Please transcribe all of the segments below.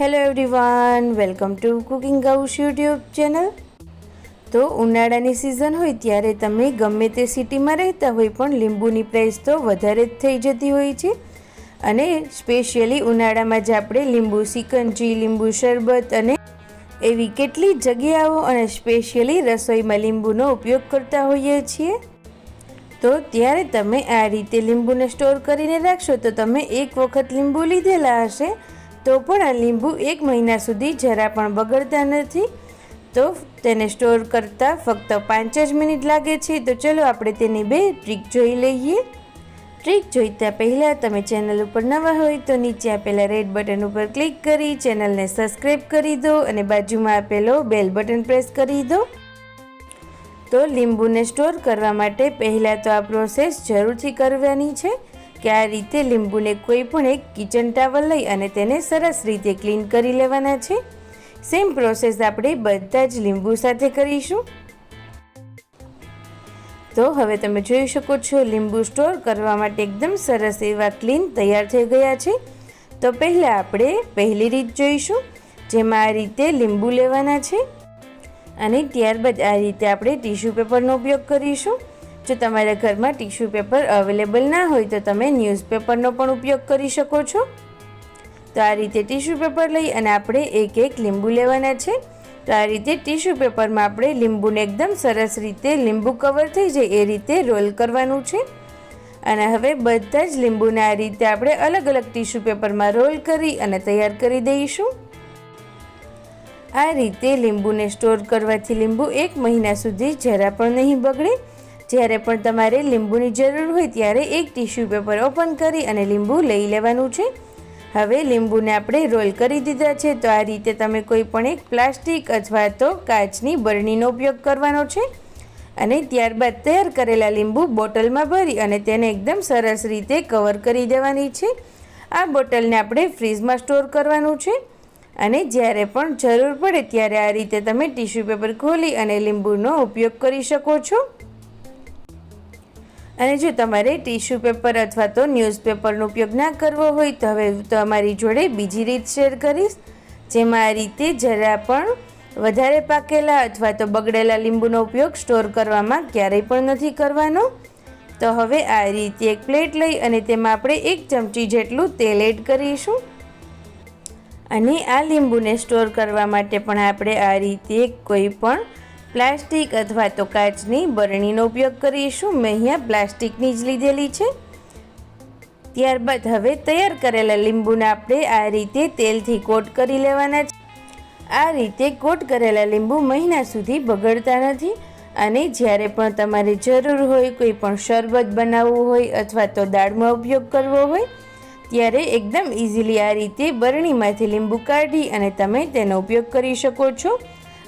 Hello everyone welcome to cooking Gauss YouTube channel તો ઉનાળાની season હોય ત્યારે તમે ગમે તે સિટીમાં રહેતા હોય પણ લીંબુની પ્રાઇસ તો વધારે જ થઈ જતી હોય છે. અને સ્પેશિયલી ઉનાળામાં જ આપણે લીંબુ સિકંજી લીંબુ શરબત અને એવી કેટલી જગ્યાઓ અને સ્પેશિયલી રસોઈમાં લીંબુનો ઉપયોગ કરતા હોઈએ છીએ. તો ત્યારે તમે આ રીતે લીંબુને સ્ટોર કરીને રાખશો તો તમે એક વખત લીંબુ લીધેલા હશે. તો પણ આ લીંબુ એક મહિના સુધી જરા પણ બગડતા નથી. તો તેને સ્ટોર કરતાં ફક્ત પાંચ જ મિનિટ લાગે છે. તો ચલો આપણે તેની બે ટ્રીક જોઈ લઈએ. ટ્રીક જોઈતા પહેલાં તમે ચેનલ ઉપર નવા હોય તો નીચે આપેલા રેડ બટન ઉપર ક્લિક કરી ચેનલને સબસ્ક્રાઈબ કરી દો અને બાજુમાં આપેલો બેલ બટન પ્રેસ કરી દો. તો લીંબુને સ્ટોર કરવા માટે પહેલાં તો આ પ્રોસેસ જરૂરથી કરવાની છે. કે આ રીતે લીંબુને કોઈ પણ એક કિચન ટાવલ લઈ અને તેને સરસ રીતે ક્લીન કરી લેવાના છે. સેમ પ્રોસેસ આપણે બધા જ લીંબુ સાથે કરીશું. તો હવે તમે જોઈ શકો છો લીંબુ સ્ટોર કરવા માટે એકદમ સરસ એવા ક્લીન તૈયાર થઈ ગયા છે. તો પહેલાં આપણે પહેલી રીત જોઈશું, જેમાં આ રીતે લીંબુ લેવાના છે. અને ત્યારબાદ આ રીતે આપણે ટીશ્યુ પેપરનો ઉપયોગ કરીશું. જો તમારા ઘરમાં ટીશ્યુ પેપર અવેલેબલ ના હોય તો તમે ન્યૂઝપેપરનો પણ ઉપયોગ કરી શકો છો. તો આ રીતે ટીશ્યુ પેપર લઈ અને આપણે એક એક લીંબુ લેવાના છે. તો આ રીતે ટીશ્યુ પેપરમાં આપણે લીંબુને એકદમ સરસ રીતે લીંબુ કવર થઈ જાય એ રીતે રોલ કરવાનું છે. અને હવે બધા જ લીંબુને આ રીતે આપણે અલગ અલગ ટીશ્યુ પેપરમાં રોલ કરી અને તૈયાર કરી દઈશું. આ રીતે લીંબુને સ્ટોર કરવાથી લીંબુ એક મહિના સુધી જરા પણ નહીં બગડે. જ્યારે પણ તમારે લીંબુની જરૂર હોય ત્યારે એક ટીશ્યુ પેપર ઓપન કરી અને લીંબુ લઈ લેવાનું છે. હવે લીંબુને આપણે રોલ કરી દીધા છે, તો આ રીતે તમે કોઈ પણ એક પ્લાસ્ટિક અથવા તો કાચની બરણીનો ઉપયોગ કરવાનો છે. અને ત્યારબાદ તૈયાર કરેલા લીંબુ બોટલમાં ભરી અને તેને એકદમ સરસ રીતે કવર કરી દેવાની છે. આ બોટલને આપણે ફ્રીજમાં સ્ટોર કરવાનું છે. અને જ્યારે પણ જરૂર પડે ત્યારે આ રીતે તમે ટીશ્યુ પેપર ખોલી અને લીંબુનો ઉપયોગ કરી શકો છો. અને જો તમારે ટીશ્યુ પેપર અથવા તો ન્યૂઝપેપરનો ઉપયોગ ના કરવો હોય તો હવે તમારી જોડે બીજી રીત શેર કરીશ. જેમાં આ રીતે જરા પણ વધારે પાકેલા અથવા તો બગડેલા લીંબુનો ઉપયોગ સ્ટોર કરવામાં ક્યારેય પણ નથી કરવાનો. તો હવે આ રીતે એક પ્લેટ લઈ અને તેમાં આપણે એક ચમચી જેટલું તેલ એડ કરીશું. અને આ લીંબુને સ્ટોર કરવા માટે પણ આપણે આ રીતે કોઈ પણ પ્લાસ્ટિક અથવા તો કાચની બરણીનો ઉપયોગ કરીશું. મેં અહીંયા પ્લાસ્ટિકની જ લીધેલી છે. ત્યારબાદ હવે તૈયાર કરેલા લીંબુને આપણે આ રીતે તેલથી કોટ કરી લેવાના છે. આ રીતે કોટ કરેલા લીંબુ મહિના સુધી બગડતા નથી અને જ્યારે પણ તમારે જરૂર હોય, કોઈ પણ શરબત બનાવવું હોય અથવા તો દાળમાં ઉપયોગ કરવો હોય, ત્યારે એકદમ ઇઝીલી આ રીતે બરણીમાંથી લીંબુ કાઢી અને તમે તેનો ઉપયોગ કરી શકો છો.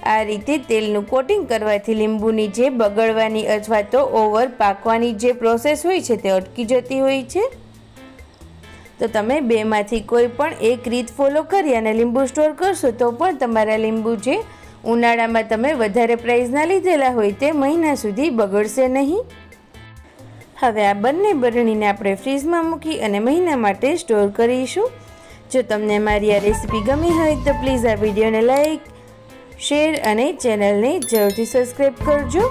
આ રીતે તેલનું કોટિંગ કરવાથી લીંબુની જે બગડવાની અથવા તો ઓવર પાકવાની જે પ્રોસેસ હોય છે તે અટકી જતી હોય છે. તો તમે બેમાંથી કોઈ પણ એક રીત ફોલો કરી અને લીંબુ સ્ટોર કરશો તો પણ તમારા લીંબુ જે ઉનાળામાં તમે વધારે પ્રાઇઝના લીધેલા હોય તે મહિના સુધી બગડશે નહીં. હવે આ બંને બરણીને આપણે ફ્રીજમાં મૂકી અને મહિના માટે સ્ટોર કરીશું. જો તમને મારી આ રેસીપી ગમી હોય તો પ્લીઝ આ વિડીયોને લાઈક શેર અને ચેનલને જરૂરથી સબસ્ક્રાઈબ કરજો.